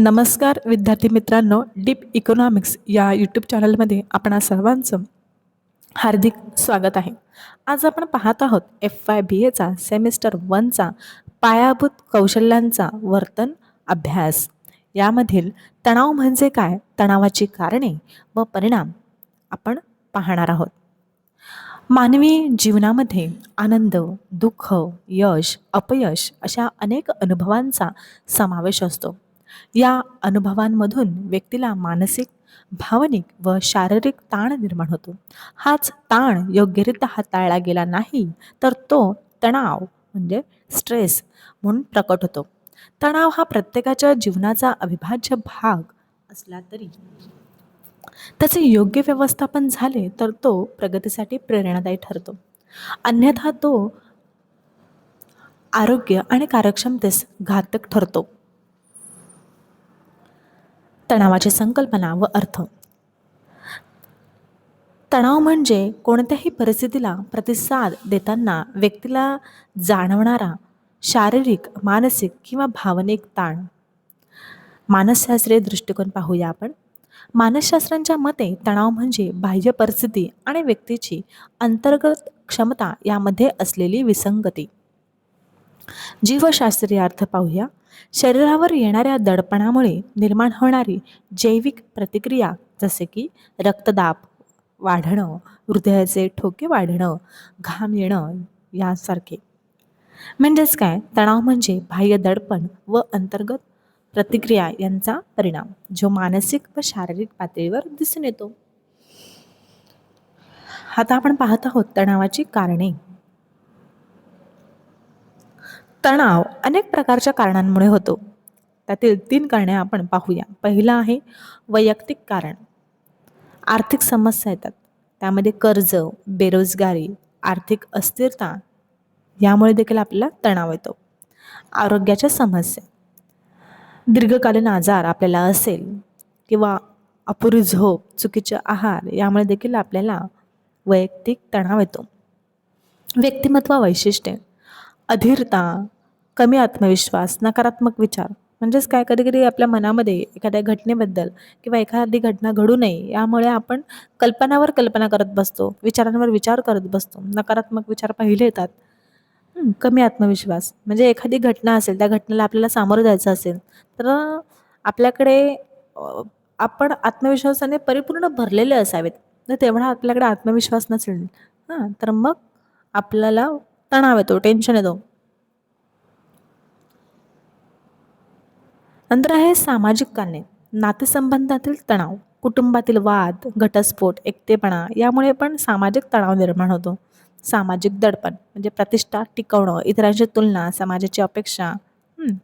नमस्कार विद्यार्थी मित्रांनो डीप इकॉनॉमिक्स या यूट्यूब चॅनलमध्ये आपणा सर्वांचं हार्दिक स्वागत आहे. आज आपण पाहत आहोत एफ वाय बी एचा सेमिस्टर वनचा पायाभूत कौशल्यांचा वर्तन अभ्यास. यामधील तणाव म्हणजे काय? तणावाची कारणे व परिणाम आपण पाहणार आहोत. मानवी जीवनामध्ये आनंद दुःख यश अपयश अशा अनेक अनुभवांचा समावेश असतो. या अनुभवांमधून व्यक्तीला मानसिक भावनिक व शारीरिक ताण निर्माण होतो. हाच ताण योग्यरित्या हाताळला गेला नाही तर तो तणाव म्हणजे स्ट्रेस म्हणून प्रकट होतो. तणाव हा प्रत्येकाच्या जीवनाचा अविभाज्य भाग असला तरी. त्याचे योग्य व्यवस्थापन झाले तर तो प्रगतीसाठी प्रेरणादायी ठरतो. अन्यथा तो आरोग्य आणि कार्यक्षमतेस घातक ठरतो. तणावाची संकल्पना व अर्थ. तणाव म्हणजे कोणत्याही परिस्थितीला प्रतिसाद देताना व्यक्तीला जाणवणारा शारीरिक मानसिक किंवा भावनिक ताण. मानसशास्त्रीय दृष्टिकोन पाहूया आपण. मानसशास्त्रांच्या मते तणाव म्हणजे बाह्य परिस्थिती आणि व्यक्तीची अंतर्गत क्षमता यामध्ये असलेली विसंगती. जीवशास्त्रीय अर्थ पाहूया. शरीरावर येणाऱ्या दडपणामुळे निर्माण होणारी जैविक प्रतिक्रिया जसे की रक्तदाब वाढणं हृदयाचे ठोके वाढणं घाम येणं यासारखे. म्हणजेच काय? तणाव म्हणजे बाह्य दडपण व अंतर्गत प्रतिक्रिया यांचा परिणाम जो मानसिक व शारीरिक पातळीवर दिसून येतो. आता आपण पाहत आहोत तणावाची कारणे. तणाव अनेक प्रकारच्या कारणांमुळे होतो. त्यातील तीन कारणे आपण पाहूया. पहिलं आहे वैयक्तिक कारण. आर्थिक समस्या येतात. त्यामध्ये कर्ज बेरोजगारी आर्थिक अस्थिरता यामुळे देखील आपल्याला तणाव येतो. आरोग्याच्या समस्या. दीर्घकालीन आजार आपल्याला असेल किंवा अपुरी झोप चुकीचे आहार यामुळे देखील आपल्याला वैयक्तिक तणाव येतो. व्यक्तिमत्व वैशिष्ट्ये. अधीरता कमी आत्मविश्वास नकारात्मक विचार. म्हणजेच काय? कधी कधी आपल्या मनामध्ये एखाद्या घटनेबद्दल किंवा एखादी घटना घडू नये यामुळे आपण कल्पनावर कल्पना करत बसतो विचारांवर विचार करत बसतो. नकारात्मक विचार पहिले येतात. कमी आत्मविश्वास. म्हणजे एखादी घटना असेल त्या घटनेला आपल्याला सामोरं जायचं असेल तर आपल्याकडे आपण आत्मविश्वासाने परिपूर्ण भरलेले असावेत. तर तेवढा आपल्याकडे आत्मविश्वास नसेल. हां तर मग आपल्याला तणाव येतो टेन्शन येतो. नंतर आहे सामाजिक कारणे नातेसंबंधातील तणाव कुटुंबातील वाद घटस्फोट एकटेपणा यामुळे पण सामाजिक तणाव निर्माण होतो. सामाजिक दडपण म्हणजे प्रतिष्ठा टिकवणं इतरांची तुलना समाजाची अपेक्षा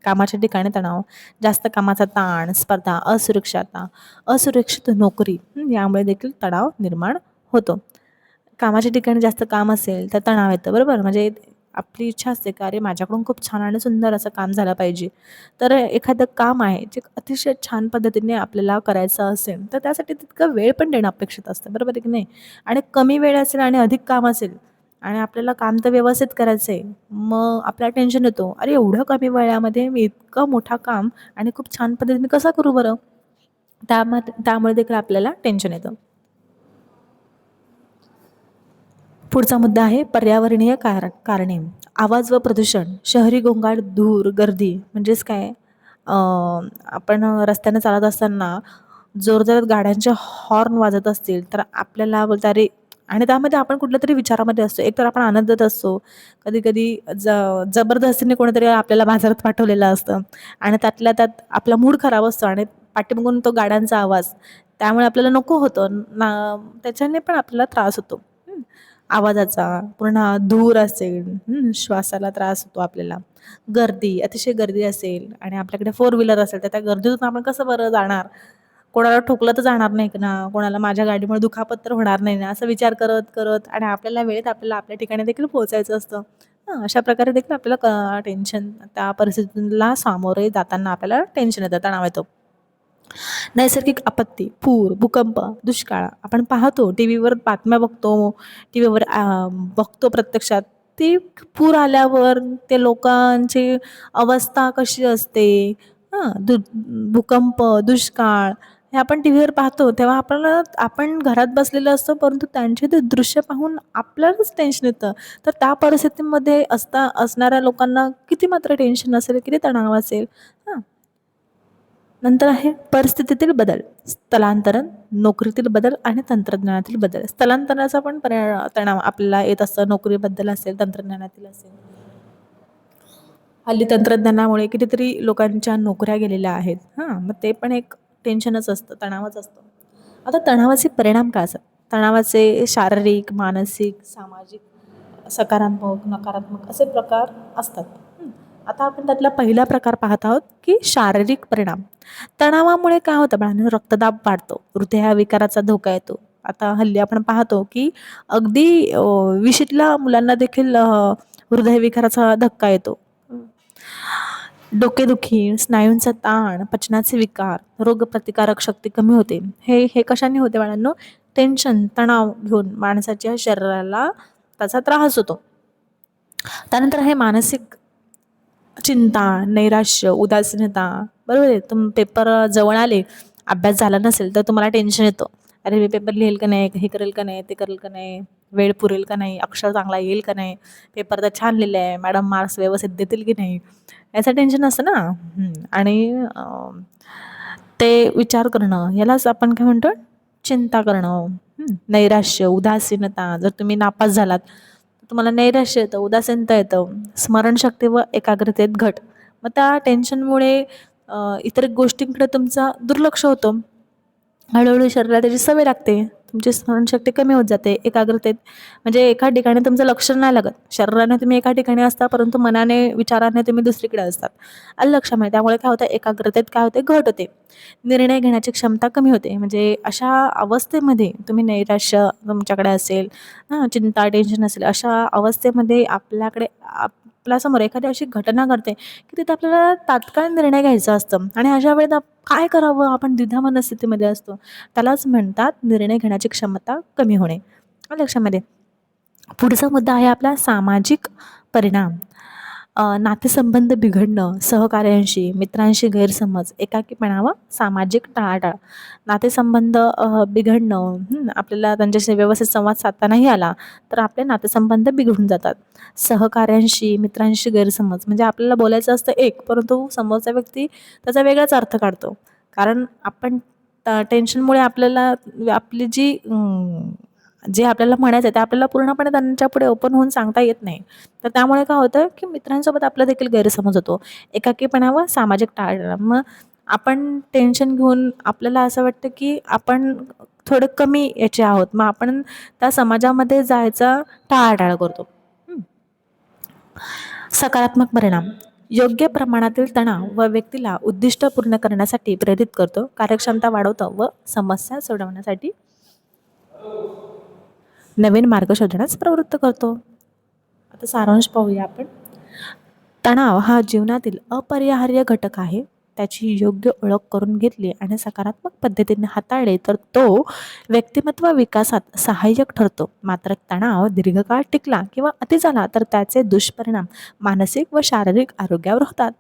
कामाच्या ठिकाणी तणाव जास्त कामाचा ताण स्पर्धा असुरक्षता असुरक्षित नोकरी यामुळे देखील तणाव निर्माण होतो. कामाच्या ठिकाणी जास्त काम असेल तर तणाव येतं बरोबर? म्हणजे आपली इच्छा असते का अरे माझ्याकडून खूप छान आणि सुंदर असं काम झालं पाहिजे. तर एखादं काम आहे जे अतिशय छान पद्धतीने आपल्याला करायचं असेल तर त्यासाठी तितकं वेळ पण देणं अपेक्षित असतं बरोबर आहे की नाही? आणि कमी वेळ असेल आणि अधिक काम असेल आणि आपल्याला काम तर व्यवस्थित करायचं आहे मग आपल्याला टेन्शन येतो. अरे एवढं कमी वेळामध्ये मी इतकं मोठं काम आणि खूप छान पद्धतीने कसं करू बरं? त्यामध्ये त्यामुळे देखील आपल्याला टेन्शन येतं. पुढचा मुद्दा आहे पर्यावरणीय कार कारणे. आवाज व प्रदूषण शहरी गोंगाट धूर गर्दी म्हणजेच काय? आपण रस्त्यानं चालत असताना जोरजोरात गाड्यांचे हॉर्न वाजत असतील तर आपल्याला बोलता अरे आणि त्यामध्ये आपण कुठल्या तरी विचारामध्ये असतो. एकतर आपण आनंदात असतो. कधी कधी ज जबरदस्तीने कोणीतरी आपल्याला बाजारात पाठवलेलं असतं. आणि त्यातल्या त्यात आपला मूड खराब असतो आणि पाठीमागून तो गाड्यांचा आवाज. त्यामुळे आपल्याला नको होतं. ना त्याच्याने पण आपल्याला त्रास होतो. आवाजाचा पूर्ण धूर असेल श्वासाला त्रास होतो आपल्याला. गर्दी अतिशय गर्दी असेल आणि आपल्याकडे फोर व्हीलर असेल तर त्या गर्दीतून आपण कसं बरं जाणार? कोणाला ठोकलं तर जाणार नाही ना? कोणाला माझ्या गाडीमुळे दुखापत तर होणार नाही ना? असा विचार करत करत आणि आपल्याला वेळेत आपल्याला आपल्या ठिकाणी देखील पोहोचायचं असतं. हां अशा प्रकारे देखील आपल्याला टेन्शन त्या परिस्थितीला सामोरे जाताना आपल्याला टेन्शन येतं तणाव येतो. नैसर्गिक आपत्ती पूर भूकंप दुष्काळ. आपण पाहतो टी व्हीवर बातम्या बघतो टी व्हीवर बघतो प्रत्यक्षात. ते पूर आल्यावर ते लोकांची अवस्था कशी असते? हां दु भूकंप दुष्काळ हे आपण टी व्हीवर पाहतो. तेव्हा आपल्याला आपण घरात बसलेलो असतो परंतु त्यांचे ते दृश्य पाहून आपल्यालाच टेन्शन येतं. तर त्या परिस्थितीमध्ये असता असणाऱ्या लोकांना किती मात्र टेन्शन असेल किती तणाव असेल हां. नंतर आहे परिस्थितीतील बदल. स्थलांतरण नोकरीतील बदल आणि तंत्रज्ञानातील बदल. स्थलांतराचा पण परिणाम तणाव आपल्याला येत असतं. नोकरीबद्दल असेल तंत्रज्ञानातील असेल. हल्ली तंत्रज्ञानामुळे कितीतरी लोकांच्या नोकऱ्या गेलेल्या आहेत. हां मग ते पण एक टेन्शनच असतं तणावच असतं. आता तणावाचे परिणाम काय असतात? तणावाचे शारीरिक मानसिक सामाजिक सकारात्मक नकारात्मक असे प्रकार असतात. आता आपण त्यातला पहिला प्रकार पाहत आहोत की शारीरिक परिणाम. तणावामुळे काय होतं बाळांनो? रक्तदाब वाढतो हृदयविकाराचा धोका येतो. आता हल्ली आपण पाहतो की अगदी विशीतल्या मुलांना देखील हृदयविकाराचा धक्का येतो. डोकेदुखी स्नायूंचा ताण पचनाचे विकार रोगप्रतिकारक शक्ती कमी होते. हे हे कशाने होते बाळांनो? टेन्शन तणाव घेऊन माणसाच्या शरीराला त्याचा त्रास होतो. त्यानंतर हे मानसिक चिंता नैराश्य उदासीनता. बरोबर आहे? तुम पेपर जवळ आले अभ्यास झाला नसेल तर तुम्हाला टेन्शन येतं. अरे मी पेपर लिहेल का नाही? हे करेल का नाही? ते करेल का नाही? वेळ पुरेल का नाही? अक्षर चांगला येईल का नाही? पेपर तर छान लिहिलं आहे मॅडम मार्क्स व्यवस्थित देतील की नाही? याचं टेन्शन असतं ना? आणि ते विचार करणं यालाच आपण काय म्हणतो? चिंता करणं. नैराश्य उदासीनता. जर तुम्ही नापास झालात तुम्हाला नैराश्य येतं उदासीनता येतं स्मरणशक्ती व एकाग्रतेत घट. मग त्या टेन्शनमुळे इतर गोष्टींकडे तुमचा दुर्लक्ष होतं. हळूहळू शरीराला त्याची सवय लागते. तुमची स्मरणशक्ती कमी होत जाते एकाग्रतेत. म्हणजे एका ठिकाणी तुमचं लक्ष नाही लागत. शरीराने तुम्ही एका ठिकाणी असता परंतु मनाने विचाराने तुम्ही दुसरीकडे असतात. आलं लक्षामध्ये म्हणजे त्यामुळे काय होतं? एकाग्रतेत काय होते? घट होते. निर्णय घेण्याची क्षमता कमी होते. म्हणजे अशा अवस्थेमध्ये तुम्ही नैराश्य तुमच्याकडे असेल चिंता टेन्शन असेल अशा अवस्थेमध्ये आपल्याकडे आप आपल्यासमोर एखादी अशी घटना घडते की तिथे आपल्याला तात्काळ निर्णय घ्यायचा असतं. आणि अशा वेळेत काय करावं? आपण द्विधा मनस्थितीमध्ये असतो. त्यालाच म्हणतात निर्णय घेण्याची क्षमता कमी होणे. लक्षामध्ये पुढचा मुद्दा आहे आपला सामाजिक परिणाम. नातेसंबंध बिघडणं सहकार्यांशी मित्रांशी गैरसमज एकाकीपणा व सामाजिक टाळाटाळ नातेसंबंध बिघडणं आपल्याला त्यांच्याशी व्यवस्थित संवाद साधता नाही आला तर आपले नातेसंबंध बिघडून जातात. सहकार्यांशी मित्रांशी गैरसमज म्हणजे आपल्याला बोलायचं असतं एक परंतु समोरचा व्यक्ती त्याचा वेगळाच अर्थ काढतो. कारण आपण टेन्शनमुळे आपल्याला आपली जी जे आपल्याला म्हणायचं आहे ते आपल्याला पूर्णपणे त्यांच्या पुढे ओपन होऊन सांगता येत नाही. तर त्यामुळे काय होतं की मित्रांसोबत आपला देखील गैरसमज होतो. एकाकीपणा व सामाजिक टाळणं मग आपण टेन्शन घेऊन आपल्याला असं वाटतं की आपण थोडं कमी याचे आहोत. मग आपण त्या समाजामध्ये जायचा टाळाटाळ करतो. सकारात्मक परिणाम. योग्य प्रमाणातील तणाव व व्यक्तीला उद्दिष्ट पूर्ण करण्यासाठी प्रेरित करतो. कार्यक्षमता वाढवतो व समस्या सोडवण्यासाठी नवीन मार्ग शोधण्यास प्रवृत्त करतो. आता सारांश पाहूया आपण. तणाव हा जीवनातील अपरिहार्य घटक आहे. त्याची योग्य ओळख करून घेतली आणि सकारात्मक पद्धतीने हाताळले तर तो व्यक्तिमत्व विकासात सहाय्यक ठरतो. मात्र तणाव दीर्घकाळ टिकला किंवा अति झाला तर त्याचे दुष्परिणाम मानसिक व शारीरिक आरोग्यावर होतात.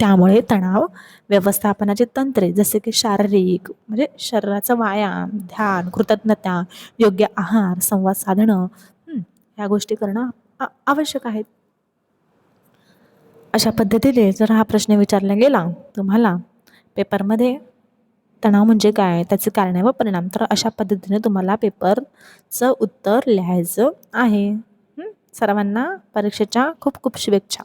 त्यामुळे तणाव व्यवस्थापनाचे तंत्रे जसे की शारीरिक म्हणजे शरीराचा व्यायाम ध्यान कृतज्ञता योग्य आहार संवाद साधणं ह्या गोष्टी करणं आ- आवश्यक आहेत. अशा पद्धतीने जर हा प्रश्न विचारला गेला तुम्हाला पेपरमध्ये तणाव म्हणजे काय त्याचे कारणे व परिणाम तर अशा पद्धतीने तुम्हाला पेपरचं उत्तर लिहायचं आहे. सर्वांना परीक्षेच्या खूप खूप शुभेच्छा.